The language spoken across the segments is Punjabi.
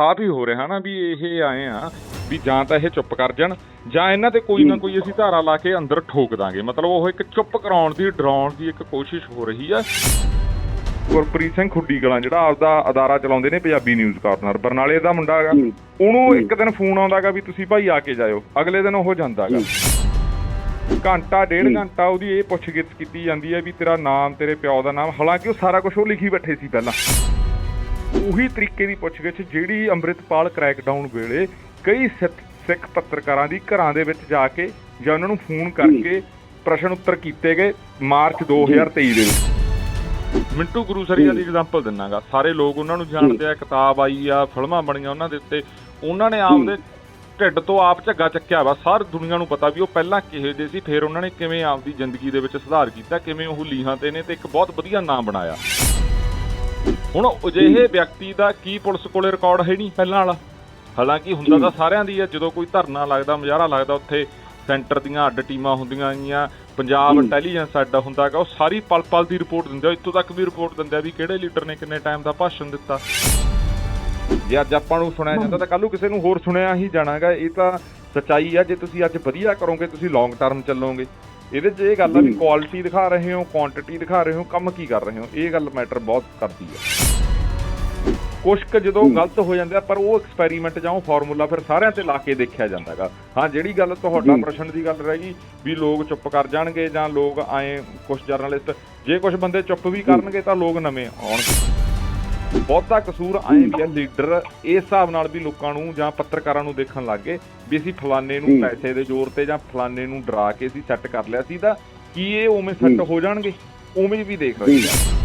ਸਾਫ਼ ਹੀ ਹੋ ਰਿਹਾ ਨਾ ਵੀ ਇਹ ਆਏ ਆ ਵੀ ਜਾਂ ਤਾਂ ਇਹ ਚੁੱਪ ਕਰ ਜਾਣ ਜਾਂ ਇਹਨਾਂ ਤੇ ਕੋਈ ਨਾ ਕੋਈ ਅਸੀਂ ਧਾਰਾ ਲਾ ਕੇ ਅੰਦਰ ਠੋਕ ਦਾਂਗੇ। ਮਤਲਬ ਉਹ ਇੱਕ ਚੁੱਪ ਕਰਾਉਣ ਦੀ ਡਰਾਉਣ ਦੀ ਇੱਕ ਕੋਸ਼ਿਸ਼ ਹੋ ਰਹੀ ਆ। ਗੁਰਪ੍ਰੀਤ ਸਿੰਘ ਖੁੱਡੀ ਕਲਾਂ ਜਿਹੜਾ ਆਪਦਾ ਅਦਾਰਾ ਚਲਾਉਂਦੇ ਨੇ ਪੰਜਾਬੀ ਨਿਊਜ਼ ਕਾਰਨਰ ਬਰਨਾਲੇ ਦਾ ਮੁੰਡਾ ਹੈਗਾ। ਉਹਨੂੰ ਇੱਕ ਦਿਨ ਫੋਨ ਆਉਂਦਾਗਾ ਵੀ ਤੁਸੀਂ ਭਾਈ ਆ ਕੇ ਜਾਇਓ ਅਗਲੇ ਦਿਨ ਉਹ ਜਾਂਦਾਗਾ। ਘੰਟਾ ਡੇਢ। ਘੰਟਾ ਉਹਦੀ ਇਹ ਪੁੱਛਗਿੱਛ ਕੀਤੀ ਜਾਂਦੀ ਹੈ ਵੀ ਤੇਰਾ ਨਾਮ ਤੇਰੇ ਪਿਓ ਦਾ ਨਾਮ ਹਾਲਾਂਕਿ ਉਹ ਸਾਰਾ ਕੁਝ ਉਹ ਲਿਖੀ ਬੈਠੇ ਸੀ ਪਹਿਲਾਂ। ਉਹੀ ਤਰੀਕੇ ਦੀ ਪੁੱਛਗਿੱਛ ਜਿਹੜੀ ਅੰਮ੍ਰਿਤਪਾਲ ਕ੍ਰੈਕਡਾਊਨ ਵੇਲੇ ਕਈ ਸਿੱਖ- ਸਿੱਖ ਪੱਤਰਕਾਰਾਂ ਦੀ ਘਰਾਂ ਦੇ ਵਿੱਚ ਜਾ ਕੇ ਜਾਂ ਉਹਨਾਂ ਨੂੰ ਫੋਨ ਕਰਕੇ ਪ੍ਰਸ਼ਨ ਉੱਤਰ ਕੀਤੇ ਗਏ ਮਾਰਚ 2023 ਦੇ ਵਿੱਚ। ਮਿੰਟੂ ਗੁਰੂ ਸਰੀਆ ਦੀ ਐਗਜ਼ਾਮਪਲ ਦਿੰਨਾਗਾ। ਸਾਰੇ ਲੋਕ ਉਹਨਾਂ ਨੂੰ ਜਾਣਦੇ ਆ ਕਿਤਾਬ ਆਈ ਆ ਫਿਲਮਾਂ ਬਣੀਆਂ ਉਹਨਾਂ ਦੇ ਉੱਤੇ। ਉਹਨਾਂ ਨੇ ਆਪਦੇ ਢਿੱਡ ਤੋਂ ਆਪ ਝੱਗਾ ਚੱਕਿਆ ਵਾ। ਸਾਰੀ ਦੁਨੀਆ ਨੂੰ ਪਤਾ ਵੀ ਉਹ ਪਹਿਲਾਂ ਕਿਹੋ ਜਿਹੇ ਸੀ ਫਿਰ ਉਹਨਾਂ ਨੇ ਕਿਵੇਂ ਆਪਦੀ ਜ਼ਿੰਦਗੀ ਦੇ ਵਿੱਚ ਸੁਧਾਰ ਕੀਤਾ ਕਿਵੇਂ ਉਹ ਲੀਹਾਂ ਤੇ ਨੇ ਤੇ ਇੱਕ ਬਹੁਤ ਵਧੀਆ ਨਾਮ ਬਣਾਇਆ। ਹੁਣ ਅਜਿਹੇ ਵਿਅਕਤੀ ਦਾ ਕੀ ਪੁਲਿਸ ਕੋਲੇ ਰਿਕਾਰਡ ਹੈ ਨਹੀਂ ਪਹਿਲਾਂ ਵਾਲਾ? ਹਾਲਾਂਕਿ ਹੁੰਦਾ ਤਾਂ ਸਾਰਿਆਂ ਦੀ ਹੈ ਜਦੋਂ ਕੋਈ ਧਰਨਾ ਲੱਗਦਾ ਮੁਜ਼ਾਹਰਾ ਲੱਗਦਾ ਉੱਥੇ ਸੈਂਟਰ ਦੀਆਂ ਅੱਡ ਟੀਮਾਂ ਹੁੰਦੀਆਂ ਗੀਆਂ ਪੰਜਾਬ। ਇੰਟੈਲੀਜੈਂਸ ਅੱਡਾ ਹੁੰਦਾ ਹੈਗਾ ਉਹ ਸਾਰੀ ਪਲ ਪਲ ਦੀ ਰਿਪੋਰਟ ਦਿੰਦੇ ਆ ਇੱਥੋਂ ਤੱਕ ਵੀ ਰਿਪੋਰਟ ਦਿੰਦੇ ਆ ਵੀ ਕਿਹੜੇ ਲੀਡਰ ਨੇ ਕਿੰਨੇ ਟਾਈਮ ਦਾ ਭਾਸ਼ਣ ਦਿੱਤਾ। ਜੇ ਅੱਜ ਆਪਾਂ ਨੂੰ ਸੁਣਿਆ ਜਾਂਦਾ ਤਾਂ ਕੱਲ ਨੂੰ ਕਿਸੇ ਨੂੰ ਹੋਰ ਸੁਣਿਆ ਹੀ ਜਾਣਾਗਾ ਇਹ ਤਾਂ ਸੱਚਾਈ ਆ ਜੇ ਤੁਸੀਂ ਅੱਜ ਵਧੀਆ ਕਰੋਗੇ ਤੁਸੀਂ ਲੌਂਗ ਟਰਮ ਚੱਲੋਗੇ। ਇਹਦੇ 'ਚ ਇਹ ਗੱਲ ਆ ਵੀ। ਕੁਆਲਿਟੀ ਦਿਖਾ ਰਹੇ ਹੋ ਕੁਆਂਟੀਟੀ ਦਿਖਾ ਰਹੇ ਹੋ ਕੰਮ ਕੀ ਕਰ ਰਹੇ ਹੋ ਇਹ ਗੱਲ ਮੈਟਰ ਬਹੁਤ ਕਰਦੀ ਹੈ ਕੁਛ ਕੁ ਜਦੋਂ। ਗਲਤ ਹੋ ਜਾਂਦੇ ਆ ਪਰ ਉਹ ਐਕਸਪੈਰੀਮੈਂਟ ਜਾਂ ਉਹ ਫਾਰਮੂਲਾ ਫਿਰ ਸਾਰਿਆਂ ਤੇ ਲਾ ਕੇ ਦੇਖਿਆ ਜਾਂਦਾਗਾ ਹਾਂ ਜਿਹੜੀ ਗੱਲ ਤੁਹਾਡਾ। ਪ੍ਰਸ਼ਨ ਦੀ ਗੱਲ ਰਹਿ ਗਈ ਵੀ ਲੋਕ ਚੁੱਪ ਕਰ ਜਾਣਗੇ ਜਾਂ ਲੋਕ ਆਏ ਕੁਝ ਜਰਨਲਿਸਟ ਜੇ ਕੁਝ ਬੰਦੇ ਚੁੱਪ ਵੀ ਕਰਨਗੇ ਤਾਂ ਲੋਕ ਨਵੇਂ ਆਉਣਗੇ ਬਹੁਤਾ ਕਸੂਰ ਆਏ ਵੀ ਲੀਡਰ ਇਸ ਹਿਸਾਬ ਨਾਲ ਵੀ ਲੋਕਾਂ ਨੂੰ ਜਾਂ ਪੱਤਰਕਾਰਾਂ ਨੂੰ ਦੇਖਣ ਲੱਗ ਗਏ ਵੀ ਅਸੀਂ ਫਲਾਣੇ ਨੂੰ ਹੂੰ। ਪੈਸੇ ਦੇ ਜ਼ੋਰ ਤੇ ਜਾਂ ਫਲਾਣੇ ਨੂੰ ਡਰਾ ਕੇ ਅਸੀਂ ਸੈੱਟ ਕਰ ਲਿਆ ਸੀ ਤਾਂ ਕੀ ਇਹ ਉਵੇਂ ਸੈੱਟ ਹੂੰ। ਹੋ ਜਾਣਗੇ ਉਵੇਂ ਵੀ ਦੇਖ ਰਹੇ ਆ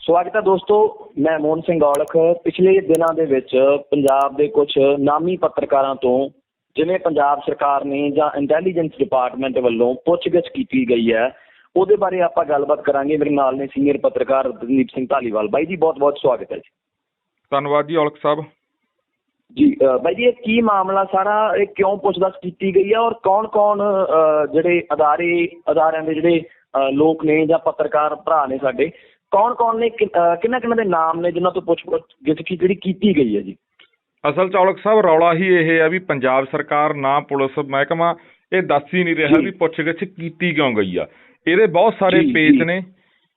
ਸਵਾਗਤ ਹੈ ਦੋਸਤੋ ਮੈਂ ਮੋਹਨ ਸਿੰਘ ਔਲਖ ਪਿਛਲੇ ਦਿਨਾਂ ਦੇ ਵਿੱਚ ਪੰਜਾਬ ਦੇ ਕੁਝ ਨਾਮੀ ਪੱਤਰਕਾਰਾਂ ਤੋਂ ਜਿਵੇਂ ਪੰਜਾਬ ਸਰਕਾਰ ਨੇ ਜਾਂ ਇੰਟੈਲੀਜੈਂਸ ਡਿਪਾਰਟਮੈਂਟ ਵੱਲੋਂ ਪੁੱਛਗਿੱਛ ਕੀਤੀ ਗਈ ਹੈ ਉਹਦੇ ਬਾਰੇ ਆਪਾਂ ਗੱਲਬਾਤ ਕਰਾਂਗੇ। ਮੇਰੇ ਨਾਲ ਨੇ ਸੀਨੀਅਰ ਪੱਤਰਕਾਰ ਦਲੀਪ ਸਿੰਘ ਢਾਲੀਵਾਲ ਬਾਈ ਜੀ ਬਹੁਤ ਬਹੁਤ ਸਵਾਗਤ ਹੈ ਜੀ। ਧੰਨਵਾਦ ਜੀ ਔਲਖ ਸਾਹਿਬ। ਜੀ ਬਾਈ ਜੀ ਇਹ ਕੀ ਮਾਮਲਾ ਸਾਰਾ? ਇਹ ਕਿਉਂ ਪੁੱਛਗਿੱਛ ਕੀਤੀ ਗਈ ਹੈ ਔਰ ਕੌਣ-ਕੌਣ ਜਿਹੜੇ ਅਦਾਰੇ ਅਦਾਰਿਆਂ ਦੇ ਜਿਹੜੇ ਲੋਕ ਨੇ ਜਾਂ ਪੱਤਰਕਾਰ ਭਰਾ ਨੇ ਸਾਡੇ ਕੌਣ-ਕੌਣ ਨੇ ਕਿੰਨਾ ਕਿੰਨਾ ਦੇ ਨਾਮ ਨੇ ਜਿਨ੍ਹਾਂ ਤੋਂ ਪੁੱਛਗਿੱਛ ਕੀ ਜਿਹੜੀ ਕੀਤੀ ਗਈ ਹੈ ਜੀ? ਅਸਲ ਚ ਔਲਖ ਸਾਹਿਬ ਰੌਲਾ ਹੀ ਇਹ ਆ ਵੀ ਪੰਜਾਬ ਸਰਕਾਰ ਨਾ ਪੁਲਿਸ ਮਹਿਕਮਾ ਇਹ ਦੱਸ ਹੀ ਨਹੀਂ ਰਿਹਾ। ਵੀ ਪੁੱਛਗਿੱਛ ਕੀਤੀ ਕਿਉਂ ਗਈ ਆ। ਇਹਦੇ ਬਹੁਤ ਸਾਰੇ ਪੇਚ। ਨੇ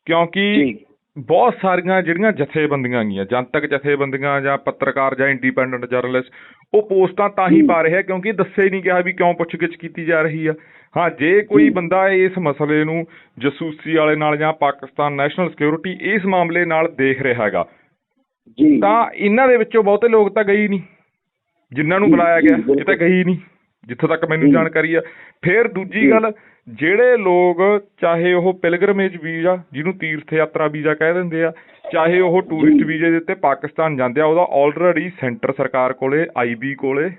ਕਿਉਂਕਿ ਬਹੁਤ ਸਾਰੀਆਂ ਜਿਹੜੀਆਂ ਜਥੇਬੰਦੀਆਂ ਗੀਆਂ ਜਨਤਕ ਜਥੇਬੰਦੀਆਂ ਜਾਂ ਪੱਤਰਕਾਰ ਜਾਂ ਇੰਡੀਪੈਂਡੈਂਟ ਜਰਨਲਿਸਟ ਉਹ ਪੋਸਟਾਂ ਤਾਂ ਹੀ। ਪਾ ਰਿਹਾ ਕਿਉਂਕਿ ਦੱਸੇ ਨਹੀਂ ਗਿਆ ਵੀ ਕਿਉਂ ਪੁੱਛਗਿੱਛ ਕੀਤੀ ਜਾ ਰਹੀ ਆ ਹਾਂ ਜੇ ਕੋਈ। ਬੰਦਾ ਇਸ ਮਸਲੇ ਨੂੰ ਜਸੂਸੀ ਵਾਲੇ ਨਾਲ ਜਾਂ ਪਾਕਿਸਤਾਨ ਨੈਸ਼ਨਲ ਸਿਕਿਉਰਿਟੀ ਇਸ ਮਾਮਲੇ ਨਾਲ ਦੇਖ ਰਿਹਾ ਹੈਗਾ ਜੀ ਤਾਂ ਇਹਨਾਂ ਦੇ ਵਿੱਚੋਂ ਬਹੁਤੇ ਲੋਕ ਤਾਂ ਗਏ ਹੀ ਨਹੀਂ ਜਿਨ੍ਹਾਂ ਨੂੰ ਬੁਲਾਇਆ ਗਿਆ ਇਹ ਤਾਂ ਹੀ ਨਹੀਂ ਜਿੱਥੋਂ ਤੱਕ ਮੈਨੂੰ। ਜਾਣਕਾਰੀ ਆ ਫਿਰ ਦੂਜੀ। ਗੱਲ ਜਿਹੜੇ ਲੋਕ ਚਾਹੇ ਉਹ ਪਿਲਗ੍ਰਮੇਜ ਵੀਜ਼ਾ ਜਿਹਨੂੰ ਤੀਰਥ ਯਾਤਰਾ ਵੀਜ਼ਾ ਕਹਿ ਦਿੰਦੇ ਆ ਚਾਹੇ ਉਹ ਟੂਰਿਸਟ। ਵੀਜ਼ੇ ਦੇ ਉੱਤੇ ਪਾਕਿਸਤਾਨ ਜਾਂਦੇ ਆ ਉਹਦਾ ਆਲਰੇਡੀ ਸੈਂਟਰ ਸਰਕਾਰ ਕੋਲੇ ਆਈਬੀ ਕੋਲੇ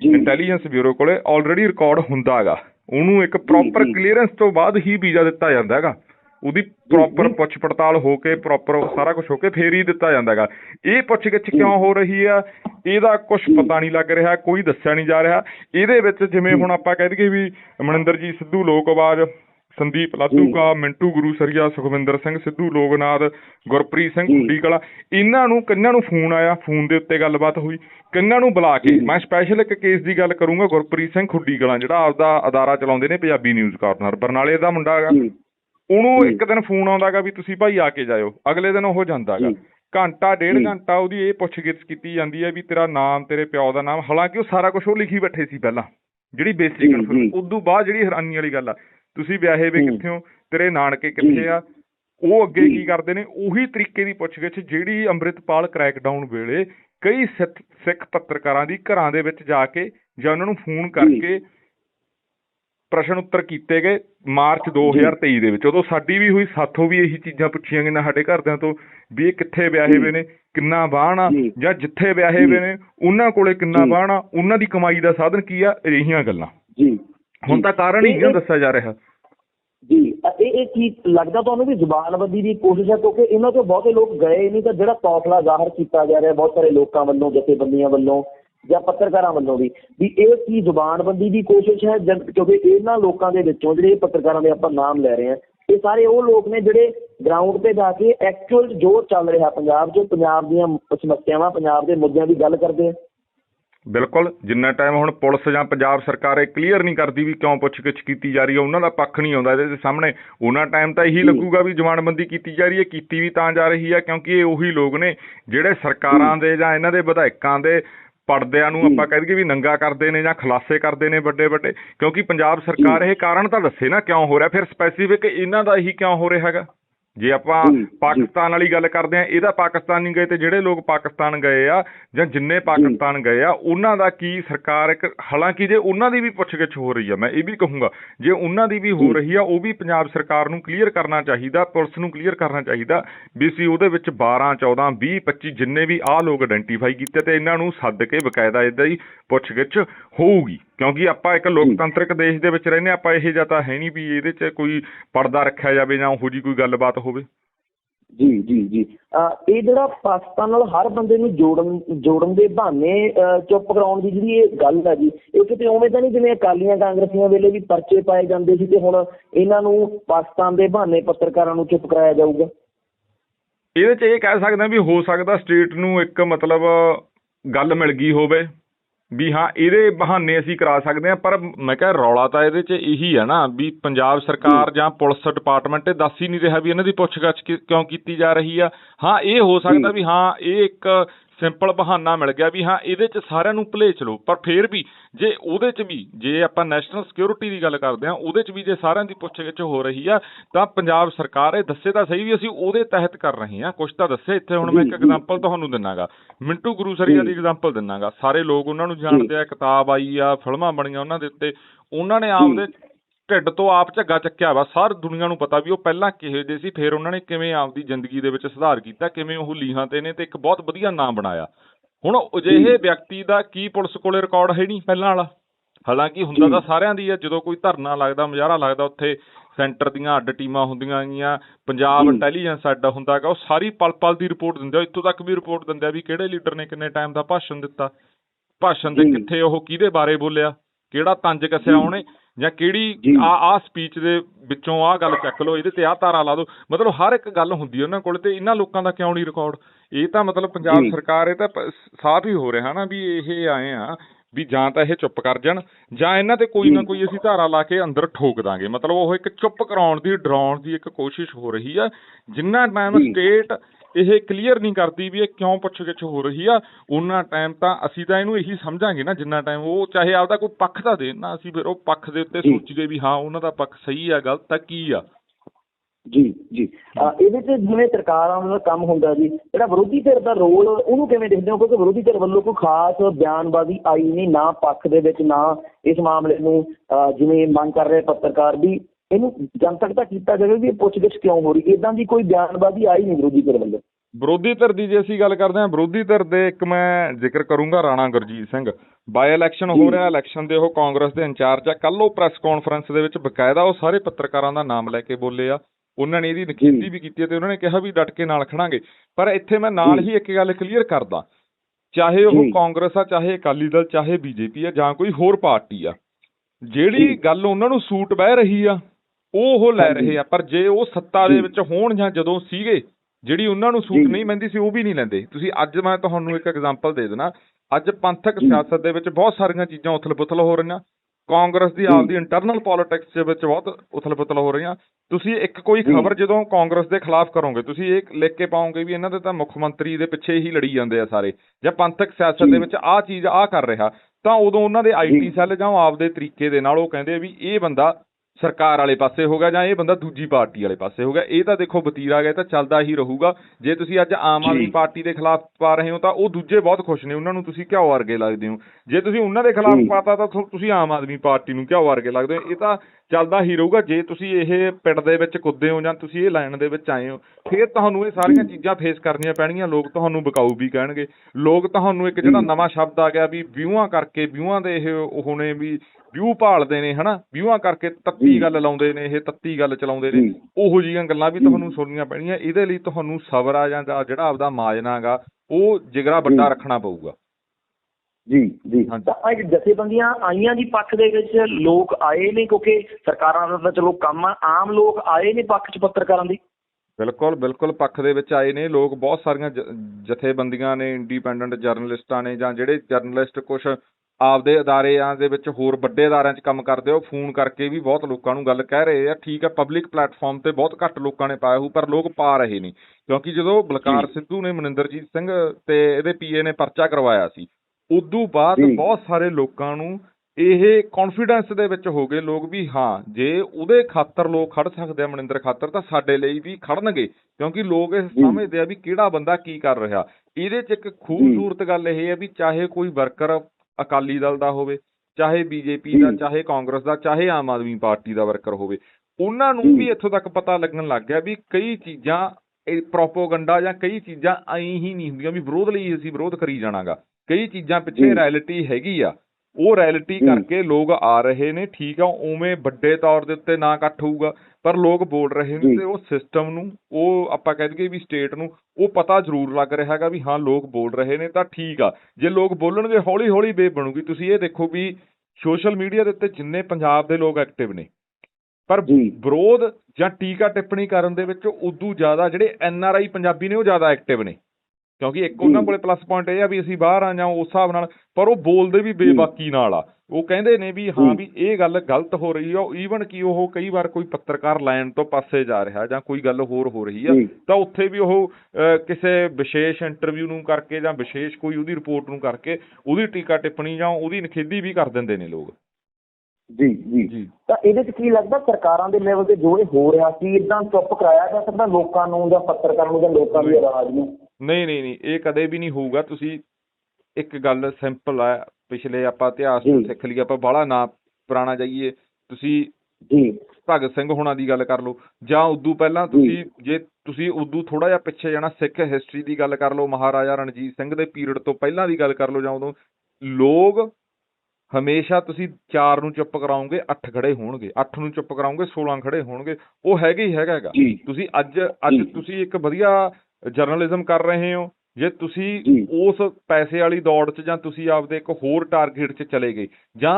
ਇੰਟੈਲੀਜੈਂਸ ਬਿਊਰੋ ਕੋਲੇ ਆਲਰੇਡੀ ਰਿਕਾਰਡ ਹੁੰਦਾ ਹੈਗਾ ਉਹਨੂੰ ਇੱਕ ਪ੍ਰੋਪਰ। ਕਲੀਅਰੈਂਸ ਤੋਂ ਬਾਅਦ ਹੀ ਵੀਜ਼ਾ ਦਿੱਤਾ ਜਾਂਦਾ ਹੈਗਾ ਉਹਦੀ ਪ੍ਰੋਪਰ ਜੀ। ਪੁੱਛ ਪੜਤਾਲ ਹੋ ਕੇ ਪ੍ਰੋਪਰ ਸਾਰਾ ਕੁਝ ਹੋ ਕੇ ਫੇਰ ਹੀ ਦਿੱਤਾ ਜਾਂਦਾ ਹੈਗਾ ਇਹ ਪੁੱਛ ਗਿੱਛ ਕਿਉਂ ਹੋ ਰਹੀ ਆ ਇਹਦਾ ਕੁਝ ਜੀ। ਪਤਾ ਨਹੀਂ ਲੱਗ ਰਿਹਾ ਕੋਈ ਦੱਸਿਆ ਨਹੀਂ ਜਾ ਰਿਹਾ ਇਹਦੇ ਵਿੱਚ ਜਿਵੇਂ ਜੀ। ਹੁਣ ਆਪਾਂ ਕਹਿ ਦਈਏ ਵੀ ਮਨਿੰਦਰ ਸਿੱਧੂ ਲੋਕ ਆਵਾਜ਼ ਸੰਦੀਪ ਲਾਧੂਕਾ ਮਿੰਟੂ ਗੁਰੂ ਸਰੀਆ ਸੁਖਵਿੰਦਰ ਸਿੰਘ ਸਿੱਧੂ ਲੋਕਨਾਥ ਗੁਰਪ੍ਰੀਤ ਸਿੰਘ ਜੀ। ਖੁੱਡੀ ਕਲਾ ਇਹਨਾਂ ਨੂੰ ਕਿੰਨਾਂ ਨੂੰ ਫੋਨ ਆਇਆ ਫੋਨ ਦੇ ਉੱਤੇ ਗੱਲਬਾਤ ਹੋਈ ਕਿੰਨਾਂ ਨੂੰ ਬੁਲਾ ਕੇ ਜੀ। ਮੈਂ ਸਪੈਸ਼ਲ ਇੱਕ ਕੇਸ ਦੀ ਗੱਲ ਕਰੂੰਗਾ ਗੁਰਪ੍ਰੀਤ ਸਿੰਘ ਖੁੱਡੀ ਕਲਾ ਜਿਹੜਾ ਆਪਦਾ ਅਦਾਰਾ ਚਲਾਉਂਦੇ ਨੇ ਪੰਜਾਬੀ ਨਿਊਜ਼ ਕਾਰਨਰ ਬਰਨਾਲੇ ਦਾ ਮੁੰਡਾ ਹੈਗਾ ਜੀ ਉਹਨੂੰ। ਇੱਕ ਦਿਨ ਫੋਨ ਆਉਂਦਾਗਾ ਵੀ ਤੁਸੀਂ ਭਾਈ ਆ ਕੇ ਜਾਇਓ ਅਗਲੇ ਦਿਨ ਉਹ ਜਾਂਦਾਗਾ। ਘੰਟਾ ਡੇਢ। ਘੰਟਾ ਉਹਦੀ ਇਹ ਪੁੱਛਗਿੱਛ ਕੀਤੀ ਜਾਂਦੀ ਹੈ ਵੀ ਤੇਰਾ ਨਾਮ ਤੇਰੇ ਪਿਓ ਦਾ ਨਾਮ ਹਾਲਾਂਕਿ ਉਹ ਸਾਰਾ ਕੁਝ ਉਹ ਲਿਖੀ ਬੈਠੇ ਸੀ ਪਹਿਲਾਂ ਜਿਹੜੀ ਬੇਸਿਕ। ਇਨਫੋਰਮੇਸ਼ਨ ਉਦੋਂ ਬਾਅਦ ਜਿਹੜੀ ਹੈਰਾਨੀ ਵਾਲੀ ਗੱਲ ਆ ਤੁਸੀਂ ਵਿਆਹੇ ਵੇ। ਕਿੱਥੇ ਹੋ ਤੇਰੇ ਨਾਨਕੇ ਕਿੱਥੇ। ਆ ਉਹ ਅੱਗੇ। ਕੀ ਕਰਦੇ ਨੇ ਉਹੀ ਤਰੀਕੇ ਦੀ ਪੁੱਛਗਿੱਛ ਜਿਹੜੀ ਅੰਮ੍ਰਿਤਪਾਲ ਕ੍ਰੈਕਡਾਊਨ ਵੇਲੇ ਕਈ ਸਿੱਖ ਪੱਤਰਕਾਰਾਂ ਦੀ ਘਰਾਂ ਦੇ ਵਿੱਚ ਜਾ ਕੇ ਜਾਂ ਉਹਨਾਂ ਨੂੰ ਫੋਨ ਕਰਕੇ ਪ੍ਰਸ਼ਨ ਉੱਤਰ ਕੀਤੇ ਗਏ ਮਾਰਚ 2023 ਦੇ ਵਿੱਚ ਉਦੋਂ ਸਾਡੀ ਵੀ ਹੋਈ ਸਾਥੋਂ ਵੀ ਇਹੀ ਚੀਜ਼ਾਂ ਪੁੱਛੀਆਂ ਗਈਆਂ ਸਾਡੇ ਘਰਦਿਆਂ ਤੋਂ ਵੀ ਇਹ ਕਿੱਥੇ ਵਿਆਹੇ। ਵੇ ਨੇ ਕਿੰਨਾ ਆ ਜੀ। ਜਿੱਥੇ ਵਿਆਹੇ। ਵੇ ਨੇ ਉਹਨਾਂ ਕੋਲੇ ਕਿੰਨਾ ਆ ਉਹਨਾਂ ਦੀ ਕਮਾਈ ਦਾ ਸਾਧਨ ਕੀ ਆ ਇਹੀਆਂ ਗੱਲਾਂ ਜੀ ਹੁਣ। ਤਾਂ ਕਾਰਨ ਹੀ ਇਹ- ਦੱਸਿਆ ਜਾ ਰਿਹਾ ਜੀ ਇਹ ਇਹ ਕੀ ਲੱਗਦਾ ਤੁਹਾਨੂੰ ਵੀ ਜ਼ੁਬਾਨਬੰਦੀ ਦੀ ਕੋਸ਼ਿਸ਼ ਹੈ ਕਿਉਂਕਿ ਇਹਨਾਂ ਤੋਂ ਬਹੁਤੇ ਲੋਕ ਗਏ ਨਹੀਂ ਤਾਂ ਜਿਹੜਾ ਤੌਖਲਾ ਜ਼ਾਹਰ ਕੀਤਾ ਜਾ ਰਿਹਾ ਬਹੁਤ ਸਾਰੇ ਲੋਕਾਂ ਵੱਲੋਂ ਜਥੇਬੰਦੀਆਂ ਵੱਲੋਂ ਜਾਂ ਪੱਤਰਕਾਰਾਂ ਵੱਲੋਂ ਵੀ ਵੀ ਇਹ ਕੀ ਜ਼ੁਬਾਨਬੰਦੀ ਦੀ ਕੋਸ਼ਿਸ਼ ਹੈ? ਕਿਉਂਕਿ ਇਹਨਾਂ ਲੋਕਾਂ ਦੇ ਵਿੱਚੋਂ ਜਿਹੜੇ ਪੱਤਰਕਾਰਾਂ ਦੇ ਆਪਾਂ ਨਾਮ ਲੈ ਰਹੇ ਹਾਂ ਇਹ ਸਾਰੇ ਉਹ ਲੋਕ ਨੇ ਜਿਹੜੇ ਗਰਾਊਂਡ ਤੇ ਜਾ ਕੇ ਐਕਚੁਅਲ ਜੋ ਚੱਲ ਰਿਹਾ ਪੰਜਾਬ 'ਚ ਪੰਜਾਬ ਦੀਆਂ ਸਮੱਸਿਆਵਾਂ ਪੰਜਾਬ ਦੇ ਮੁੱਦਿਆਂ ਦੀ ਗੱਲ ਕਰਦੇ ਆ। ਬਿਲਕੁਲ ਜਿੰਨਾ ਟਾਈਮ ਹੁਣ ਪੁਲਿਸ ਜਾਂ ਪੰਜਾਬ ਸਰਕਾਰ ਇਹ ਕਲੀਅਰ ਨਹੀਂ ਕਰਦੀ ਵੀ ਕਿਉਂ ਪੁੱਛਗਿੱਛ ਕੀਤੀ ਜਾ ਰਹੀ ਹੈ ਉਹਨਾਂ ਦਾ ਪੱਖ ਨਹੀਂ ਆਉਂਦਾ ਇਹਦੇ ਸਾਹਮਣੇ। ਉਹਨਾਂ ਟਾਈਮ ਤਾਂ ਇਹੀ ਲੱਗੂਗਾ ਵੀ ਜਮਾਨਬੰਦੀ ਕੀਤੀ ਜਾ ਰਹੀ ਹੈ ਕੀਤੀ ਵੀ ਤਾਂ ਜਾ ਰਹੀ ਹੈ ਕਿਉਂਕਿ ਇਹ ਉਹੀ ਲੋਕ ਨੇ ਜਿਹੜੇ ਸਰਕਾਰਾਂ ਦੇ ਜਾਂ ਇਹਨਾਂ ਦੇ ਵਿਧਾਇਕਾਂ ਦੇ ਪਰਦਿਆਂ ਨੂੰ ਆਪਾਂ ਕਹਿ ਦਈਏ ਵੀ ਨੰਗਾ ਕਰਦੇ ਨੇ ਜਾਂ ਖੁਲਾਸੇ ਕਰਦੇ ਨੇ ਵੱਡੇ ਵੱਡੇ ਕਿਉਂਕਿ ਪੰਜਾਬ ਸਰਕਾਰ ਇਹ ਕਾਰਨ ਤਾਂ ਦੱਸੇ ਨਾ ਕਿਉਂ ਹੋ ਰਿਹਾ ਫਿਰ ਸਪੈਸੀਫਿਕ ਇਹਨਾਂ ਦਾ ਇਹੀ ਕਿਉਂ ਹੋ ਰਿਹਾ ਹੈਗਾ? ਜੇ ਆਪਾਂ। ਪਾਕਿਸਤਾਨ ਵਾਲੀ ਗੱਲ ਕਰਦੇ ਆ ਇਹਦਾ ਪਾਕਿਸਤਾਨ ਨਹੀਂ ਗਏ ਤੇ ਜਿਹੜੇ ਲੋਕ ਪਾਕਿਸਤਾਨ ਗਏ ਆ ਜਾਂ ਜਿੰਨੇ ਪਾਕਿਸਤਾਨ ਗਏ ਆ ਉਹਨਾਂ ਦਾ ਕੀ ਸਰਕਾਰ ਇੱਕ ਹਾਲਾਂਕਿ ਜੇ ਉਹਨਾਂ ਦੀ ਵੀ ਪੁੱਛਗਿੱਛ ਹੋ ਰਹੀ ਆ ਮੈਂ ਇਹ ਵੀ ਕਹੂੰਗਾ ਜੇ ਉਹਨਾਂ ਦੀ ਵੀ ਹੋ ਰਹੀ ਆ ਉਹ ਵੀ ਪੰਜਾਬ ਸਰਕਾਰ ਨੂੰ ਕਲੀਅਰ ਕਰਨਾ ਚਾਹੀਦਾ ਪੁਲਿਸ ਨੂੰ ਕਲੀਅਰ ਕਰਨਾ ਚਾਹੀਦਾ ਵੀ ਸੀ ਉਹਦੇ ਵਿੱਚ 12 14 20 25 ਜਿੰਨੇ ਵੀ ਆਹ ਲੋਕ ਆਇਡੈਂਟੀਫਾਈ ਕੀਤੇ ਤੇ ਇਹਨਾਂ ਨੂੰ ਸੱਦ ਕੇ ਬਕਾਇਦਾ ਇਹਦਾ ਹੀ ਪੁੱਛਗਿੱਛ ਹੋਊਗੀ। ਕਿਉਂਕਿ ਆਪਾਂ ਇੱਕ ਲੋਕਤੰਤਰਿਕ ਦੇਸ਼ ਦੇ ਵਿੱਚ ਰਹਿੰਦੇ ਆਪਾਂ ਇਹ ਜਾਂ ਤਾਂ ਹੈ ਨਹੀਂ ਵੀ ਇਹਦੇ 'ਚ ਕੋਈ ਪਰਦਾ ਰੱਖਿਆ ਜਾਵੇ ਜਾਂ ਉਹੋ ਜੀ ਕੋਈ ਗੱਲਬਾਤ ਹੋਵੇ। ਜੀ ਜੀ ਜੀ। ਇਹ ਜਿਹੜਾ ਪਾਕਿਸਤਾਨ ਨਾਲ ਹਰ ਬੰਦੇ ਨੂੰ ਜੋੜਨ ਜੋੜਨ ਦੇ ਬਹਾਨੇ ਚੁੱਪ ਕਰਾਉਣ ਦੀ ਜਿਹੜੀ ਇਹ ਗੱਲ ਹੈ ਜੀ ਇਹ ਕਿਤੇ ਉਵੇਂ ਤਾਂ ਨਹੀਂ ਜਿਵੇਂ ਅਕਾਲੀਆਂ ਕਾਂਗਰਸੀਆਂ ਵੇਲੇ ਵੀ ਪਰਚੇ ਪਾਏ ਜਾਂਦੇ ਸੀ ਤੇ ਹੁਣ ਇਹਨਾਂ ਨੂੰ ਪਾਕਿਸਤਾਨ ਦੇ ਬਹਾਨੇ ਪੱਤਰਕਾਰਾਂ ਨੂੰ ਚੁੱਪ ਕਰਾਇਆ ਜਾਊਗਾ? ਇਹਦੇ 'ਚ ਇਹ ਕਹਿ ਸਕਦੇ ਹਾਂ ਵੀ ਹੋ ਸਕਦਾ ਸਟੇਟ ਨੂੰ ਇੱਕ ਮਤਲਬ ਗੱਲ ਮਿਲ ਗਈ ਹੋਵੇ। ਵੀ ਹਾਂ ਇਹਦੇ ਬਹਾਨੇ ਅਸੀਂ ਕਰਾ ਸਕਦੇ ਹਾਂ ਪਰ ਮੈਂ ਕਿਹਾ ਰੌਲਾ ਤਾਂ ਇਹਦੇ 'ਚ ਇਹੀ ਹੈ ਨਾ ਵੀ ਪੰਜਾਬ ਸਰਕਾਰ ਜਾਂ ਪੁਲਿਸ ਡਿਪਾਰਟਮੈਂਟ ਇਹ ਦੱਸ ਹੀ ਨਹੀਂ ਰਿਹਾ ਵੀ ਇਹਨਾਂ ਦੀ ਪੁੱਛਗਿੱਛ ਕਿਉਂ ਕੀਤੀ ਜਾ ਰਹੀ ਆ। ਹਾਂ ਇਹ ਹੋ ਸਕਦਾ ਵੀ ਹਾਂ ਇਹ ਇੱਕ ਸਿੰਪਲ ਬਹਾਨਾ ਮਿਲ ਗਿਆ ਵੀ ਹਾਂ ਇਹਦੇ 'ਚ ਸਾਰਿਆਂ ਨੂੰ ਭੁਲੇ ਚਲੋ ਪਰ ਫੇਰ ਵੀ ਜੇ ਉਹਦੇ 'ਚ ਵੀ ਜੇ ਆਪਾਂ ਨੈਸ਼ਨਲ ਸਿਕਿਉਰਿਟੀ ਦੀ ਗੱਲ ਕਰਦੇ ਹਾਂ ਉਹਦੇ 'ਚ ਵੀ ਜੇ ਸਾਰਿਆਂ ਦੀ ਪੁੱਛਗਿੱਛ ਹੋ ਰਹੀ ਆ ਤਾਂ ਪੰਜਾਬ ਸਰਕਾਰ ਇਹ ਦੱਸੇ ਤਾਂ ਸਹੀ ਵੀ ਅਸੀਂ ਉਹਦੇ ਤਹਿਤ ਕਰ ਰਹੇ ਹਾਂ। ਕੁਝ ਤਾਂ ਦੱਸੇ ਇੱਥੇ ਹੁਣ ਮੈਂ ਇੱਕ। ਐਗਜ਼ਾਮਪਲ ਤੁਹਾਨੂੰ ਦਿੰਨਾਗਾ। ਮਿੰਟੂ ਗੁਰੂਸਰੀਆ ਦੀ ਐਗਜ਼ਾਮਪਲ ਦਿੰਨਾਗਾ। ਸਾਰੇ ਲੋਕ ਉਹਨਾਂ ਨੂੰ ਜਾਣਦੇ ਆ ਕਿਤਾਬ ਆਈ ਆ ਫਿਲਮਾਂ ਬਣੀਆਂ ਉਹਨਾਂ ਦੇ ਉੱਤੇ। ਉਹਨਾਂ ਨੇ ਆਪਦੇ ਢਿੱਡ ਤੋਂ ਆਪ ਝੱਗਾ ਚੱਕਿਆ ਵਾ ਸਾਰੀ ਦੁਨੀਆ ਨੂੰ ਪਤਾ ਵੀ ਉਹ ਪਹਿਲਾਂ ਕਿਹੋ ਜਿਹੇ ਸੀ ਫਿਰ ਉਹਨਾਂ ਨੇ ਕਿਵੇਂ ਆਪਦੀ ਜ਼ਿੰਦਗੀ ਦੇ ਵਿੱਚ ਸੁਧਾਰ ਕੀਤਾ ਕਿਵੇਂ ਉਹ ਲੀਹਾਂ ਤੇ ਨੇ ਤੇ ਇੱਕ ਬਹੁਤ ਵਧੀਆ ਨਾਮ ਬਣਾਇਆ ਹੁਣ ਅਜਿਹੇ ਵਿਅਕਤੀ ਦਾ ਕੀ ਪੁਲਿਸ ਕੋਲੇ ਰਿਕਾਰਡ ਹੈ ਨਹੀਂ ਪਹਿਲਾਂ ਵਾਲਾ ਹਾਲਾਂਕਿ ਹੁੰਦਾ ਤਾਂ ਸਾਰਿਆਂ ਦੀ ਆ ਜਦੋਂ ਕੋਈ ਧਰਨਾ ਲੱਗਦਾ ਮੁਜ਼ਾਹਰਾ ਲੱਗਦਾ ਉੱਥੇ ਸੈਂਟਰ ਦੀਆਂ ਅੱਡ ਟੀਮਾਂ ਹੁੰਦੀਆਂ ਗੀਆਂ ਪੰਜਾਬ। ਇੰਟੈਲੀਜੈਂਸ ਅੱਡ ਹੁੰਦਾ ਗਾ ਉਹ ਸਾਰੀ ਪਲ ਪਲ ਦੀ ਰਿਪੋਰਟ ਦਿੰਦੇ ਆ ਇੱਥੋਂ ਤੱਕ ਵੀ ਰਿਪੋਰਟ ਦਿੰਦੇ ਆ ਵੀ ਕਿਹੜੇ ਲੀਡਰ ਨੇ ਕਿੰਨੇ ਟਾਈਮ ਦਾ ਭਾਸ਼ਣ ਦਿੱਤਾ ਭਾਸ਼ਣ ਦੇ। ਕਿੱਥੇ ਉਹ ਕਿਹਦੇ ਬਾਰੇ ਬੋਲਿਆ ਕਿਹੜਾ ਤੰਜ ਕੱਸਿਆ। ਉਹਨੇ ਜਾਂ ਕਿਹੜੀ। ਆ ਆ ਸਪੀਚ ਦੇ ਵਿੱਚੋਂ ਆ ਗੱਲ ਚੱਕ ਲਓ ਇਹਦੇ ਤੇ ਆ ਤਾਰਾ ਲਾ ਦਿਓ ਮਤਲਬ ਹਰ ਇੱਕ ਗੱਲ ਹੁੰਦੀ ਉਹਨਾਂ ਕੋਲ ਤੇ ਇਹਨਾਂ ਲੋਕਾਂ ਦਾ ਕਿਉਂ ਨਹੀਂ ਰਿਕਾਰਡ ਇਹ ਤਾਂ ਮਤਲਬ ਪੰਜਾਬ। ਸਰਕਾਰ ਇਹ ਤਾਂ ਸਾਫ਼ ਹੀ ਹੋ ਰਿਹਾ ਨਾ ਵੀ ਇਹ ਆਏ ਆ ਵੀ ਜਾਂ ਤਾਂ ਇਹ ਚੁੱਪ ਕਰ ਜਾਣ ਜਾਂ ਇਹਨਾਂ ਤੇ ਕੋਈ ਨਾ। ਕੋਈ ਅਸੀਂ ਧਾਰਾ ਲਾ ਕੇ ਅੰਦਰ ਠੋਕ ਦਾਂਗੇ ਮਤਲਬ ਉਹ ਇੱਕ ਚੁੱਪ ਕਰਾਉਣ ਦੀ ਡਰਾਉਣ ਦੀ ਇੱਕ ਕੋਸ਼ਿਸ਼ ਹੋ ਰਹੀ ਆ ਜਿੰਨਾ ਟਾਈਮ। ਸਟੇਟ ਇਹ ਕਲੀਅਰ ਨਹੀਂ ਕਰਦੀ ਵੀ ਇਹ ਕਿਉਂ ਪੁੱਛਗਿੱਛ ਹੋ ਰਹੀ ਆ। ਉਹਨਾਂ ਟਾਈਮ ਤਾਂ ਅਸੀਂ ਤਾਂ ਇਹਨੂੰ ਇਹੀ ਸਮਝਾਂਗੇ ਨਾ ਜਿੰਨਾ ਟਾਈਮ ਉਹ ਚਾਹੇ ਆਪਦਾ ਕੋਈ ਪੱਖ ਤਾਂ ਦੇਣ ਨਾ ਅਸੀਂ ਫਿਰ ਉਹ ਪੱਖ ਦੇ ਉੱਤੇ। ਸੋਚੀਏ ਵੀ ਹਾਂ ਉਹਨਾਂ ਦਾ ਪੱਖ ਸਹੀ ਆ ਗਲਤ ਆ ਕੀ ਆ। ਜੀ ਜੀ। ਇਹਦੇ 'ਚ ਜਿਵੇਂ ਸਰਕਾਰਾਂ ਦਾ ਕੰਮ ਹੁੰਦਾ ਜੀ ਜਿਹੜਾ ਵਿਰੋਧੀ ਧਿਰ ਦਾ ਰੋਲ ਉਹਨੂੰ ਕਿਵੇਂ ਦੇਖਦੇ ਹੋ? ਕਿਉਂਕਿ ਵਿਰੋਧੀ ਧਿਰ ਵੱਲੋਂ ਕੋਈ ਖਾਸ ਬਿਆਨਬਾਜ਼ੀ ਆਈ ਨਹੀਂ ਨਾ ਪੱਖ ਦੇ ਵਿੱਚ ਨਾ ਇਸ ਮਾਮਲੇ ਨੂੰ ਜਿਵੇਂ ਮੰਗ ਕਰ ਰਹੇ ਪੱਤਰਕਾਰ ਵੀ ਇਹਨੂੰ ਜਨਤਕ ਤਾਂ ਕੀਤਾ ਜਾਵੇ ਵੀ ਇਹ ਪੁੱਛਗਿੱਛ ਕਿਉਂ ਹੋ ਰਹੀ ਹੈ ਇਦਾਂ ਦੀ ਕੋਈ ਬਿਆਨਬਾਜ਼ੀ ਆਈ ਨਹੀਂ ਵਿਰੋਧੀ ਧਿਰ ਵੱਲੋਂ ਵਿਰੋਧੀ ਧਿਰ ਦੀ ਜੇ ਅਸੀਂ ਗੱਲ ਕਰਦੇ ਹਾਂ ਵਿਰੋਧੀ ਧਿਰ ਦੇ ਇੱਕ ਮੈਂ ਜ਼ਿਕਰ ਕਰੂੰਗਾ ਰਾਣਾ ਗੁਰਜੀਤ ਸਿੰਘ ਬਾਈ ਇਲੈਕਸ਼ਨ ਹੋ। ਰਿਹਾ ਇਲੈਕਸ਼ਨ ਦੇ ਉਹ ਕਾਂਗਰਸ ਦੇ ਇੰਚਾਰਜ ਆ ਕੱਲ ਉਹ ਪ੍ਰੈਸ ਕਾਨਫਰੰਸ ਦੇ ਵਿੱਚ ਬਕਾਇਦਾ ਉਹ ਸਾਰੇ ਪੱਤਰਕਾਰਾਂ ਦਾ ਨਾਮ ਲੈ ਕੇ ਬੋਲੇ ਆ ਉਹਨਾਂ ਨੇ ਇਹਦੀ ਨਖੇਧੀ ਵੀ ਕੀਤੀ ਤੇ ਉਹਨਾਂ ਨੇ ਕਿਹਾ ਵੀ ਡਟ ਕੇ ਨਾਲ ਖੜਾਂਗੇ ਪਰ ਇੱਥੇ ਮੈਂ ਨਾਲ। ਹੀ ਇੱਕ ਗੱਲ ਕਲੀਅਰ ਕਰਦਾ ਚਾਹੇ ਉਹ। ਕਾਂਗਰਸ ਆ ਚਾਹੇ ਅਕਾਲੀ ਦਲ ਚਾਹੇ ਬੀਜੇਪੀ ਆ ਜਾਂ ਕੋਈ ਹੋਰ ਪਾਰਟੀ ਆ ਜਿਹੜੀ। ਗੱਲ ਉਹਨਾਂ ਨੂੰ ਸੂਟ ਬਹਿ ਰਹੀ ਆ ਉਹ ਲੈ। ਰਹੇ ਆ ਪਰ ਜੇ ਉਹ ਸੱਤਾ ਦੇ। ਵਿੱਚ ਹੋਣ ਜਾਂ ਜਦੋਂ ਸੀਗੇ ਜਿਹੜੀ ਉਹਨਾਂ ਨੂੰ ਸੂਟ। ਨਹੀਂ ਪੈਂਦੀ ਸੀ ਉਹ ਵੀ ਨਹੀਂ ਲੈਂਦੇ ਤੁਸੀਂ ਅੱਜ ਮੈਂ ਤੁਹਾਨੂੰ ਇੱਕ ਐਗਜ਼ਾਮਪਲ ਦੇ ਦੇਣਾ ਅੱਜ ਪੰਥਕ। ਸਿਆਸਤ ਦੇ ਵਿੱਚ ਬਹੁਤ ਸਾਰੀਆਂ ਚੀਜ਼ਾਂ ਉਥਲ-ਪੁਥਲ ਹੋ ਰਹੀਆਂ ਕਾਂਗਰਸ ਦੀ। ਆਪਦੀ ਇੰਟਰਨਲ ਪੋਲਿਟਿਕਸ ਦੇ ਵਿੱਚ ਬਹੁਤ ਉਥਲ-ਪੁਥਲ ਹੋ ਰਹੀਆਂ ਤੁਸੀਂ ਇੱਕ ਕੋਈ। ਖਬਰ ਜਦੋਂ ਕਾਂਗਰਸ ਦੇ ਖਿਲਾਫ ਕਰੋਗੇ ਤੁਸੀਂ ਇਹ ਲਿਖ ਕੇ ਪਾਓਗੇ ਵੀ ਇਹਨਾਂ ਦੇ ਤਾਂ ਮੁੱਖ ਮੰਤਰੀ ਦੇ ਪਿੱਛੇ ਹੀ ਲੜੀ ਜਾਂਦੇ ਆ ਸਾਰੇ ਜਾਂ ਪੰਥਕ ਸਿਆਸਤ। ਦੇ ਵਿੱਚ ਆਹ ਚੀਜ਼ ਆਹ ਕਰ ਰਿਹਾ ਤਾਂ ਉਦੋਂ ਉਹਨਾਂ ਦੇ ਆਈਟੀ। ਸੈੱਲ ਜਾਂ ਆਪਦੇ ਤਰੀਕੇ ਦੇ ਨਾਲ ਉਹ ਕਹਿੰਦੇ ਵੀ ਇਹ ਬੰਦਾ ਸਰਕਾਰ ਵਾਲੇ ਪਾਸੇ ਹੋ ਗਿਆ ਜਾਂ ਇਹ ਬੰਦਾ ਦੂਜੀ ਪਾਰਟੀ ਵਾਲੇ ਪਾਸੇ ਹੋ ਗਿਆ ਇਹ ਤਾਂ ਦੇਖੋ ਵਤੀਰਾ ਗਿਆ ਤਾਂ ਚੱਲਦਾ ਹੀ ਰਹੂਗਾ ਜੇ ਤੁਸੀਂ ਅੱਜ ਆਮ। ਆਦਮੀ ਪਾਰਟੀ ਦੇ ਖਿਲਾਫ ਪਾ ਰਹੇ ਹੋ ਤਾਂ ਉਹ ਦੂਜੇ ਬਹੁਤ ਖੁਸ਼ ਨੇ ਉਹਨਾਂ ਨੂੰ ਤੁਸੀਂ ਘਿਓ ਵਰਗੇ ਲੱਗਦੇ ਹੋ ਜੇ ਤੁਸੀਂ ਉਹਨਾਂ ਦੇ ਖਿਲਾਫ। ਪਾਤਾ ਤਾਂ ਤੁ- ਤੁਸੀਂ ਆਮ ਆਦਮੀ ਪਾਰਟੀ ਨੂੰ ਘਿਓ ਵਰਗੇ ਲੱਗਦੇ ਹੋ ਇਹ ਤਾਂ ਚੱਲਦਾ ਹੀ ਰਹੂਗਾ ਜੇ ਤੁਸੀਂ ਇਹ ਪਿੰਡ ਦੇ ਵਿੱਚ ਕੁੱਦੇ ਹੋ ਜਾਂ ਤੁਸੀਂ ਇਹ ਲਾਈਨ ਦੇ ਵਿੱਚ ਆਏ ਹੋ ਫਿਰ ਤੁਹਾਨੂੰ ਇਹ ਸਾਰੀਆਂ ਚੀਜ਼ਾਂ ਫੇਸ ਕਰਨੀਆਂ ਪੈਣਗੀਆਂ ਲੋਕ ਤੁਹਾਨੂੰ ਬਕਾਊ ਵੀ ਕਹਿਣਗੇ ਲੋਕ ਤੁਹਾਨੂੰ ਇੱਕ ਜਿਹੜਾ। ਨਵਾਂ ਸ਼ਬਦ ਆ ਗਿਆ ਵੀ ਵਿਊਆਂ ਕਰਕੇ ਵਿਊਆਂ ਦੇ ਇਹ ਉਹ ਨੇ ਵੀ ਵਿਊ ਭਾਲਦੇ ਨੇ ਹਨਾ ਵਿਊਆਂ ਕਰਕੇ ਤੱਤੀ। ਗੱਲ ਲਾਉਂਦੇ ਨੇ ਇਹ ਤੱਤੀ ਗੱਲ ਚਲਾਉਂਦੇ ਨੇ। ਉਹੋ ਜਿਹੀਆਂ ਗੱਲਾਂ ਵੀ। ਤੁਹਾਨੂੰ ਸੁਣਨੀਆਂ ਪੈਣੀਆਂ ਇਹਦੇ ਲਈ ਤੁਹਾਨੂੰ ਸਬਰ ਆ ਜਾਂ ਜਿਹੜਾ ਆਪਦਾ ਮਾਜਨਾ ਗਾ ਉਹ ਜਿਗਰਾ ਵੱਡਾ। ਰੱਖਣਾ ਪਊਗਾ ਜੀ ਜੀ। ਤਾਂ ਅੱਜ ਜਥੇਬੰਦੀਆਂ ਆਈਆਂ ਦੀ ਪੱਖ ਦੇ ਵਿੱਚ ਲੋਕ ਆਏ ਨੇ ਕਿਉਂਕਿ ਸਰਕਾਰਾਂ ਦਾ ਤਾਂ ਚਲੋ ਕੰਮ ਆ ਆਮ ਲੋਕ ਆਏ ਨੇ ਪੱਖ 'ਚ ਪੱਤਰਕਾਰਾਂ ਦੀ। ਬਿਲਕੁਲ ਬਿਲਕੁਲ ਪੱਖ ਦੇ ਵਿੱਚ ਆਏ ਨੇ। ਲੋਕ ਬਹੁਤ ਸਾਰੀਆਂ ਜਥੇਬੰਦੀਆਂ ਨੇ ਇੰਡੀਪੈਂਡੈਂਟ ਜਰਨਲਿਸਟਾਂ ਨੇ ਜਾਂ ਜਿਹੜੇ ਜਰਨਲਿਸਟ ਕੁਝ ਆਪਦੇ ਅਦਾਰਿਆਂ ਦੇ ਵਿੱਚ ਹੋਰ ਵੱਡੇ ਅਦਾਰਿਆਂ 'ਚ ਕੰਮ ਕਰਦੇ ਆ ਉਹ ਫੋਨ ਕਰਕੇ ਵੀ ਬਹੁਤ ਲੋਕਾਂ ਨੂੰ ਗੱਲ ਕਹਿ ਰਹੇ ਆ। ਠੀਕ ਹੈ ਪਬਲਿਕ ਪਲੇਟਫਾਰਮ ਤੇ ਬਹੁਤ ਘੱਟ ਲੋਕਾਂ ਨੇ ਪਾਇਆ ਹੋਊ ਪਰ ਲੋਕ ਪਾ ਰਹੇ ਨੇ। ਕਿਉਂਕਿ ਜਦੋਂ ਬਲਕਾਰ। ਸਿੱਧੂ ਨੇ ਮਨਿੰਦਰਜੀਤ ਸਿੰਘ ਤੇ ਇਹਦੇ ਪੀਏ ਨੇ ਪਰਚਾ ਕਰਵਾਇਆ ਸੀ ਉਦੋਂ ਬਾਅਦ ਜੀ। ਬਹੁਤ ਸਾਰੇ ਲੋਕਾਂ ਨੂੰ ਇਹ ਕੌਨਫੀਡੈਂਸ ਦੇ ਵਿੱਚ ਹੋ ਗਏ ਲੋਕ ਵੀ ਹਾਂ ਜੇ ਉਹਦੇ ਖਾਤਰ ਲੋਕ ਖੜ ਸਕਦੇ ਆ ਮਨਿੰਦਰ ਖਾਤਰ ਤਾਂ ਸਾਡੇ ਲਈ ਵੀ ਖੜਨਗੇ ਕਿਉਂਕਿ ਲੋਕ ਇਹ ਜੀ। ਸਮਝਦੇ ਆ ਵੀ ਕਿਹੜਾ ਬੰਦਾ ਕੀ ਕਰ ਰਿਹਾ ਇਹਦੇ 'ਚ ਇੱਕ ਖੂਬਸੂਰਤ ਗੱਲ ਇਹ ਹੈ ਵੀ ਚਾਹੇ ਕੋਈ ਵਰਕਰ ਅਕਾਲੀ ਦਲ ਦਾ ਹੋਵੇ ਚਾਹੇ ਬੀਜੇਪੀ ਦਾ ਜੀ। ਚਾਹੇ ਕਾਂਗਰਸ ਦਾ ਚਾਹੇ ਆਮ ਆਦਮੀ ਪਾਰਟੀ ਦਾ ਵਰਕਰ ਹੋਵੇ ਉਹਨਾਂ ਨੂੰ ਜੀ। ਵੀ ਇੱਥੋਂ ਤੱਕ ਪਤਾ ਲੱਗਣ ਲੱਗ ਗਿਆ ਵੀ ਕਈ ਚੀਜ਼ਾਂ ਇਹ ਪ੍ਰੋਪੋਗੰਡਾ ਜਾਂ ਕਈ ਚੀਜ਼ਾਂ ਐਂ ਹੀ ਨਹੀਂ ਹੁੰਦੀਆਂ ਵੀ ਵਿਰੋਧ ਲਈ ਅਸੀਂ ਵਿਰੋਧ ਕਰੀ ਜਾਣਾਗਾ ਕਈ ਚੀਜ਼ਾਂ ਪਿੱਛੇ। ਰੈਲਿਟੀ ਹੈਗੀ ਆ ਉਹ ਰੈਲਿਟੀ। ਕਰਕੇ ਲੋਕ ਆ ਰਹੇ ਨੇ ਠੀਕ ਆ ਉਵੇਂ ਵੱਡੇ ਤੌਰ ਦੇ ਉੱਤੇ ਨਾ ਇਕੱਠ ਹੋਊਗਾ ਪਰ ਲੋਕ ਬੋਲ ਰਹੇ ਨੇ। ਤੇ ਉਹ ਸਿਸਟਮ ਨੂੰ ਉਹ ਆਪਾਂ ਕਹਿ ਦਈਏ ਵੀ ਸਟੇਟ ਨੂੰ ਉਹ ਪਤਾ ਜ਼ਰੂਰ ਲੱਗ ਰਿਹਾ ਹੈਗਾ ਵੀ ਹਾਂ ਲੋਕ ਬੋਲ ਰਹੇ ਨੇ ਤਾਂ ਠੀਕ ਆ ਜੇ ਲੋਕ ਬੋਲਣਗੇ ਹੌਲੀ ਹੌਲੀ ਵੇਵ ਬਣੂਗੀ ਤੁਸੀਂ ਇਹ ਦੇਖੋ ਵੀ ਸੋਸ਼ਲ ਮੀਡੀਆ ਦੇ ਉੱਤੇ ਜਿੰਨੇ ਪੰਜਾਬ ਦੇ ਲੋਕ ਐਕਟਿਵ ਨੇ ਪਰ। ਵਿਰੋਧ ਜਾਂ ਟੀਕਾ ਟਿੱਪਣੀ ਕਰਨ ਦੇ ਵਿੱਚ ਉਦੋਂ ਜ਼ਿਆਦਾ ਜਿਹੜੇ ਐਨ ਆਰ ਆਈ ਪੰਜਾਬੀ ਨੇ ਉਹ ਜ਼ਿਆਦਾ ਐਕਟਿਵ ਨੇ ਕਿਉਂਕਿ ਇੱਕ। ਉਹਨਾਂ ਕੋਲੇ ਪਲੱਸ ਪੁਆਇੰਟ ਇਹ ਆ ਵੀ ਅਸੀਂ ਬਾਹਰ ਆ ਜਾਂ ਉਸ ਹਿਸਾਬ ਨਾਲ ਪਰ ਉਹ ਬੋਲਦੇ ਵੀ ਬੇਬਾਕੀ ਨਾਲ ਆ ਉਹ ਕਹਿੰਦੇ ਨੇ ਵੀ ਹਾਂ। ਵੀ ਇਹ ਗੱਲ ਗਲਤ ਹੋ ਰਹੀ ਆ ਈਵਨ ਕਿ ਉਹ ਕਈ ਵਾਰ ਕੋਈ ਪੱਤਰਕਾਰ ਲਾਈਨ ਤੋਂ ਪਾਸੇ ਜਾ ਰਿਹਾ ਜਾਂ ਕੋਈ ਗੱਲ ਹੋਰ ਹੋ ਰਹੀ ਆ। ਤਾਂ ਉੱਥੇ ਵੀ ਉਹ ਕਿਸੇ ਵਿਸ਼ੇਸ਼ ਇੰਟਰਵਿਊ ਨੂੰ ਕਰਕੇ ਜਾਂ ਵਿਸ਼ੇਸ਼ ਕੋਈ ਉਹਦੀ ਰਿਪੋਰਟ ਨੂੰ ਕਰਕੇ ਉਹਦੀ ਟੀਕਾ ਟਿੱਪਣੀ ਜਾਂ ਉਹਦੀ ਨਖੇਦੀ ਵੀ ਕਰ ਦਿੰਦੇ ਨੇ ਲੋਕ ਜੀ ਜੀ। ਤਾਂ ਇਹਦੇ 'ਚ ਕੀ ਲੱਗਦਾ ਸਰਕਾਰਾਂ ਦੇ ਲੈਵਲ ਤੇ ਜੋ ਇਹ ਹੋ ਰਿਹਾ ਸੀ ਇਦਾਂ ਚੁੱਪ ਕਰਾਇਆ ਜਾ ਸਕਦਾ ਲੋਕਾਂ ਨੂੰ ਜਾਂ ਪੱਤਰਕਾਰਾਂ ਨੂੰ ਜਾਂ ਲੋਕਾਂ ਦੀ ਆਵਾਜ਼ ਨੂੰ? ਨਹੀਂ ਨਹੀਂ ਨਹੀਂ। ਇਹ ਕਦੇ ਵੀ ਨਹੀਂ ਹੋਊਗਾ। ਤੁਸੀਂ ਇੱਕ ਗੱਲ ਸਿੰਪਲ ਆ। ਪਿਛਲੇ ਆਪਾਂ ਇਤਿਹਾਸ ਨੂੰ। ਸਿੱਖ ਲਈ ਆਪਾਂ ਬਾਹਲਾ ਨਾ ਪੁਰਾਣਾ ਜਾਈਏ। ਤੁਸੀਂ ਜੀ। ਭਗਤ ਸਿੰਘ ਹੋਣਾ ਦੀ ਗੱਲ ਕਰ ਲਓ। ਜਾਂ ਉਦੋਂ ਪਹਿਲਾਂ। ਤੁਸੀਂ ਜੇ ਤੁਸੀਂ ਉਦੋਂ ਥੋੜਾ ਜਿਹਾ ਪਿੱਛੇ ਜਾਣਾ ਸਿੱਖ ਹਿਸਟਰੀ ਦੀ ਗੱਲ ਕਰ ਲਓ ਮਹਾਰਾਜਾ ਰਣਜੀਤ ਸਿੰਘ ਦੇ ਪੀਰੀਅਡ ਤੋਂ ਪਹਿਲਾਂ ਦੀ ਗੱਲ ਕਰ ਲਓ ਜਾਂ ਉਦੋਂ ਲੋਕ ਹਮੇਸ਼ਾ ਤੁਸੀਂ 4 ਨੂੰ ਚੁੱਪ ਕਰਾਓਗੇ 8 ਖੜੇ ਹੋਣਗੇ 8 ਨੂੰ ਚੁੱਪ ਕਰਾਓਗੇ 16 ਖੜੇ ਹੋਣਗੇ ਉਹ ਹੈਗੇ ਹੀ ਹੈਗਾ ਹੈਗਾ ਤੁਸੀਂ ਅੱਜ ਅੱਜ। ਤੁਸੀਂ ਇੱਕ ਵਧੀਆ ਜਰਨਲਿਜ਼ਮ ਕਰ ਰਹੇ ਹੋ ਜੇ ਤੁਸੀਂ। ਉਸ ਪੈਸੇ ਵਾਲੀ ਦੌੜ 'ਚ ਜਾਂ ਤੁਸੀਂ ਆਪਦੇ ਇੱਕ ਹੋਰ ਟਾਰਗੇਟ 'ਚ ਚਲੇ ਗਏ ਜਾਂ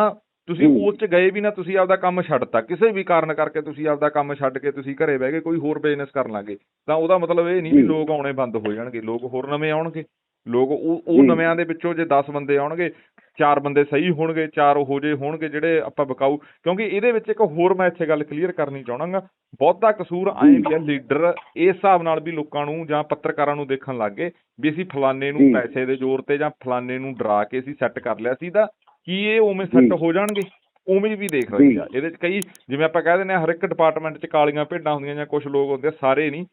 ਤੁਸੀਂ। ਉਸ 'ਚ ਗਏ ਵੀ ਨਾ ਤੁਸੀਂ ਆਪਦਾ ਕੰਮ ਛੱਡਤਾ ਕਿਸੇ ਵੀ ਕਾਰਨ ਕਰਕੇ ਤੁਸੀਂ ਆਪਦਾ ਕੰਮ ਛੱਡ ਕੇ ਤੁਸੀਂ ਘਰੇ ਬਹਿ ਗਏ ਕੋਈ ਹੋਰ ਬਿਜ਼ਨਸ ਕਰਨ ਲੱਗੇ ਤਾਂ ਉਹਦਾ ਮਤਲਬ ਇਹ ਨਹੀਂ ਵੀ। ਲੋਕ ਆਉਣੇ ਬੰਦ ਹੋ ਜਾਣਗੇ ਲੋਕ ਹੋਰ ਨਵੇਂ ਆਉਣਗੇ ਲੋਕ ਉਹ ਉਹ। ਨਵਿਆਂ ਦੇ ਵਿੱਚੋਂ ਜੇ 10 ਬੰਦੇ ਆਉਣਗੇ ਚਾਰ ਬੰਦੇ ਸਹੀ ਹੋਣਗੇ ਚਾਰ ਉਹ ਜੇ ਹੋਣਗੇ ਜਿਹੜੇ ਆਪਾਂ ਬਕਾਊ ਕਿਉਂਕਿ ਇਹਦੇ ਵਿੱਚ ਇੱਕ ਹੋਰ ਮੈਂ ਇੱਥੇ ਗੱਲ ਕਲੀਅਰ ਕਰਨੀ ਚਾਹਣਾਗਾ ਬਹੁਤਾ ਕਸੂਰ ਐਂ ਵੀ ਆ ਲੀਡਰ ਇਸ ਹਿਸਾਬ ਨਾਲ ਵੀ ਲੋਕਾਂ ਨੂੰ ਜਾਂ ਪੱਤਰਕਾਰਾਂ ਨੂੰ ਦੇਖਣ ਲੱਗ ਗਏ ਵੀ ਅਸੀਂ ਫਲਾਣੇ ਨੂੰ। ਪੈਸੇ ਦੇ ਜ਼ੋਰ ਤੇ ਜਾਂ ਫਲਾਣੇ ਨੂੰ ਡਰਾ ਕੇ ਅਸੀਂ ਸੈੱਟ ਕਰ ਲਿਆ ਸੀ ਤਾਂ ਕੀ ਇਹ ਉਵੇਂ ਸੈੱਟ। ਹੋ ਜਾਣਗੇ ਉਵੇਂ ਵੀ ਦੇਖ ਰਹੇ। ਆ ਇਹਦੇ 'ਚ ਕਈ ਜਿਵੇਂ ਆਪਾਂ ਕਹਿ ਦਿੰਦੇ ਆ ਹਰ ਇੱਕ ਡਿਪਾਰਟਮੈਂਟ 'ਚ ਕਾਲੀਆਂ ਭੇਡਾਂ ਹੁੰਦੀਆਂ ਜਾਂ ਕੁਝ ਲੋਕ ਹੁੰਦੇ ਆ ਸਾਰੇ ਨਹੀਂ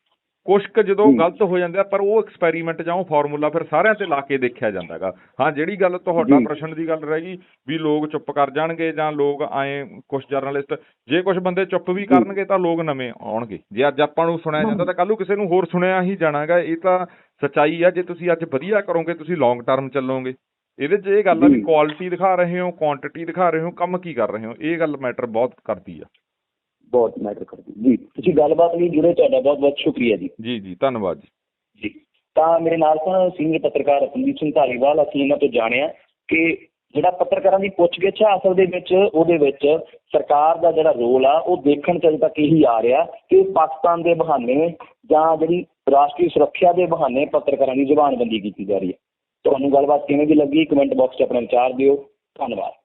ਕੁਛ ਕੁ ਜਦੋਂ। ਗਲਤ ਹੋ ਜਾਂਦੇ ਪਰ ਉਹ ਐਕਸਪੈਰੀਮੈਂਟ ਜਾਂ ਉਹ ਫਾਰਮੂਲਾ ਫਿਰ ਸਾਰਿਆਂ ਤੇ ਲਾ ਕੇ ਦੇਖਿਆ ਜਾਂਦਾਗਾ ਹਾਂ ਜਿਹੜੀ ਗੱਲ ਤੁਹਾਡਾ। ਪ੍ਰਸ਼ਨ ਦੀ ਗੱਲ ਰਹਿ ਗਈ ਵੀ ਲੋਕ ਚੁੱਪ ਕਰ ਜਾਣਗੇ ਜਾਂ ਲੋਕ ਐਂ ਕੁਝ ਜਰਨਲਿਸਟ ਜੇ ਕੁਝ ਬੰਦੇ ਚੁੱਪ ਵੀ ਕਰਨਗੇ ਤਾਂ ਲੋਕ ਨਵੇਂ ਆਉਣਗੇ ਜੇ ਅੱਜ ਆਪਾਂ ਨੂੰ ਸੁਣਿਆ ਜਾਂਦਾ ਤਾਂ ਕੱਲ ਨੂੰ ਕਿਸੇ ਨੂੰ ਹੋਰ ਸੁਣਿਆ ਹੀ ਜਾਣਾਗਾ ਇਹ ਤਾਂ ਸੱਚਾਈ ਆ ਜੇ ਤੁਸੀਂ ਅੱਜ ਵਧੀਆ ਕਰੋਗੇ ਤੁਸੀਂ ਲੌਂਗ ਟਰਮ ਚੱਲੋਗੇ ਇਹਦੇ 'ਚ ਇਹ ਗੱਲ ਆ ਵੀ। ਕੁਆਲਿਟੀ ਦਿਖਾ ਰਹੇ ਹੋ ਕੁਆਂਟੀਟੀ ਦਿਖਾ ਰਹੇ ਹੋ ਕੰਮ ਕੀ ਕਰ ਰਹੇ ਹੋ ਇਹ ਗੱਲ ਮੈਟਰ ਬਹੁਤ ਕਰਦੀ ਆ ਬਹੁਤ ਮੈਟਰ ਕਰਦੀ। ਜੀ ਤੁਸੀਂ ਗੱਲਬਾਤ ਲਈ ਜੁੜੇ ਤੁਹਾਡਾ ਬਹੁਤ ਬਹੁਤ ਸ਼ੁਕਰੀਆ ਜੀ। ਜੀ ਜੀ ਧੰਨਵਾਦ ਜੀ। ਜੀ ਤਾਂ ਮੇਰੇ ਨਾਲ ਸਨ ਸੀਨੀਅਰ ਪੱਤਰਕਾਰ ਅਪਨਦੀਪ ਸਿੰਘ ਧਾਲੀਵਾਲ ਅਸੀਂ ਇਹਨਾਂ ਤੋਂ ਜਾਣਿਆ ਕਿ ਜਿਹੜਾ ਪੱਤਰਕਾਰਾਂ ਦੀ ਪੁੱਛਗਿੱਛ ਆ ਅਸਲ ਦੇ ਵਿੱਚ ਉਹਦੇ ਵਿੱਚ ਸਰਕਾਰ ਦਾ ਜਿਹੜਾ ਰੋਲ ਆ ਉਹ ਦੇਖਣ ਚ ਅਜੇ ਤੱਕ ਇਹੀ ਆ ਰਿਹਾ ਕਿ ਪਾਕਿਸਤਾਨ ਦੇ ਬਹਾਨੇ ਜਾਂ ਜਿਹੜੀ ਰਾਸ਼ਟਰੀ ਸੁਰੱਖਿਆ ਦੇ ਬਹਾਨੇ ਪੱਤਰਕਾਰਾਂ ਦੀ ਜ਼ੁਬਾਨਬੰਦੀ ਕੀਤੀ ਜਾ ਰਹੀ ਹੈ। ਤੁਹਾਨੂੰ ਗੱਲਬਾਤ ਕਿਵੇਂ ਦੀ ਲੱਗੀ? ਕਮੈਂਟ ਬਾਕਸ 'ਚ ਆਪਣਾ ਵਿਚਾਰ ਦਿਓ। ਧੰਨਵਾਦ।